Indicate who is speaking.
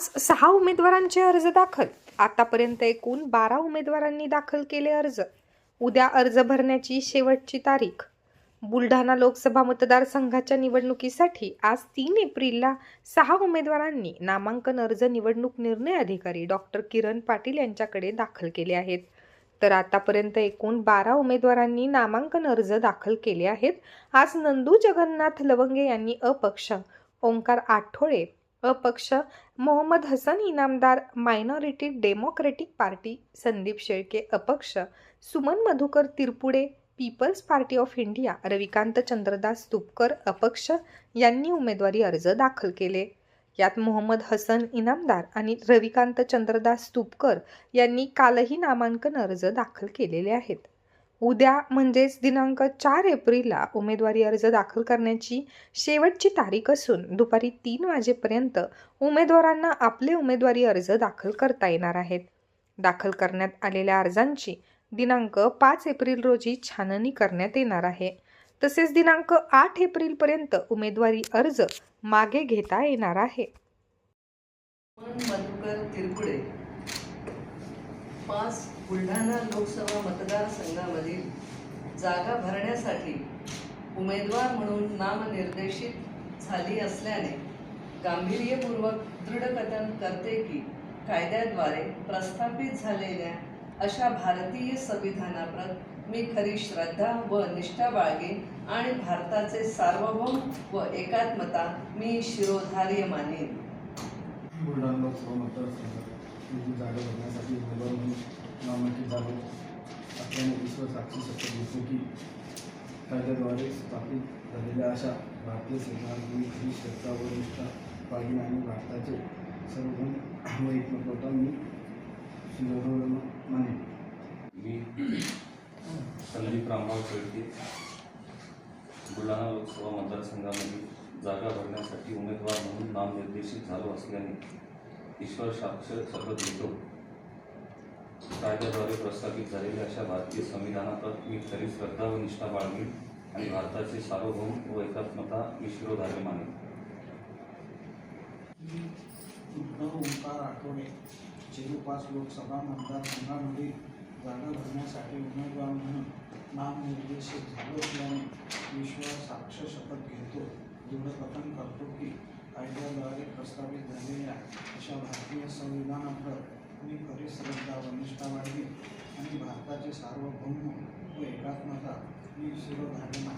Speaker 1: आज सहा उमेदवारांचे अर्ज दाखल. आतापर्यंत एकूण बारा उमेदवारांनी दाखल केले अर्ज. उद्या अर्ज भरण्याची शेवटची तारीख. बुलढाणा लोकसभा मतदारसंघाच्या निवडणुकीसाठी आज तीन एप्रिलला सहा उमेदवारांनी नामांकन अर्ज निवडणूक निर्णय अधिकारी डॉक्टर किरण पाटील यांच्याकडे दाखल केले आहेत. तर आतापर्यंत एकूण बारा उमेदवारांनी नामांकन अर्ज दाखल केले आहेत. आज नंदू जगन्नाथ लवंगे यांनी अपक्ष. ओंकार आठोळे अपक्ष Mohammad Hasan Inamdar minority democratic party Sandeep Shelke अपक्ष Suman Madhukar Tirpude peoples party of India Ravikant Chandradas Tupkar अपक्ष यांनी उमेदवारी अर्ज दाखल केले. यात मोहम्मद हसन इनामदार आणि रविकांत चंद्रदास तुपकर यांनी कालही नामांकन अर्ज दाखल केलेले आहेत. उद्या म्हणजेच दिनांक चार एप्रिलला उमेदवारी अर्ज दाखल करण्याची शेवटची तारीख असून दुपारी तीन वाजेपर्यंत उमेदवारांना आपले उमेदवारी अर्ज दाखल करता येणार आहेत. दाखल करण्यात आलेल्या अर्जांची दिनांक पाच एप्रिल रोजी छाननी करण्यात येणार आहे. तसेच दिनांक आठ एप्रिलपर्यंत उमेदवारी अर्ज मागे घेता येणार आहे.
Speaker 2: पाच बुलढाणा लोकसभा मतदारसंघामधील जागा भरण्यासाठी उमेदवार म्हणून नामनिर्देशित झाली असल्याने गांभीर्यपूर्वक दृढकथन करते की कायद्याद्वारे प्रस्थापित झालेल्या अशा भारतीय संविधानाप्रत मी खरी श्रद्धा व निष्ठा बाळगेन आणि भारताचे सार्वभौम व एकात्मता मी शिरोधार्य मानेन
Speaker 3: बुलढाणा लोकसभा मतदारसंघात निधी जागा भरण्यासाठी उमेदवार म्हणून नामांकित झालो असल्याने विश्व साक्षी शपथ घेतो की कायद्याद्वारे स्थापित झालेल्या अशा भारतीय संविधानात ही श्रद्धा व निष्ठा बाळगीन आणि भारताचे सर्वभौम व मी शिरोधार्य मानेन.
Speaker 4: मी संदीप रामराव शेळके बुलढाणा लोकसभा मतदारसंघामध्ये जागा भरण्यासाठी उमेदवार म्हणून नामनिर्देशित झालो असल्याने ईश्वर साक्ष शपथ घेतो. कायद्याद्वारे प्रस्थापित झालेल्या अशा भारतीय संविधानात मी खरी श्रद्धा व निष्ठा बाळगेन आणि भारताचे सार्वभौम व एकात्मता मी शिरोधार्य मानेन
Speaker 5: उद्धव ओंकार आठवडे झिरो पाच लोकसभा मतदारसंघामध्ये जागा भरण्यासाठी उमेदवार म्हणून नामनिर्देशित झालो असल्याने विश्वास साक्ष शपथ घेतो दृढकथन करतो की कायद्याद्वारे प्रस्तावित झालेल्या अशा भारतीय संविधानाप्रत आणि खरी श्रद्धा व निष्ठा वाढली आणि भारताचे सार्वभौम व एकात्मता ही शिरोधारणा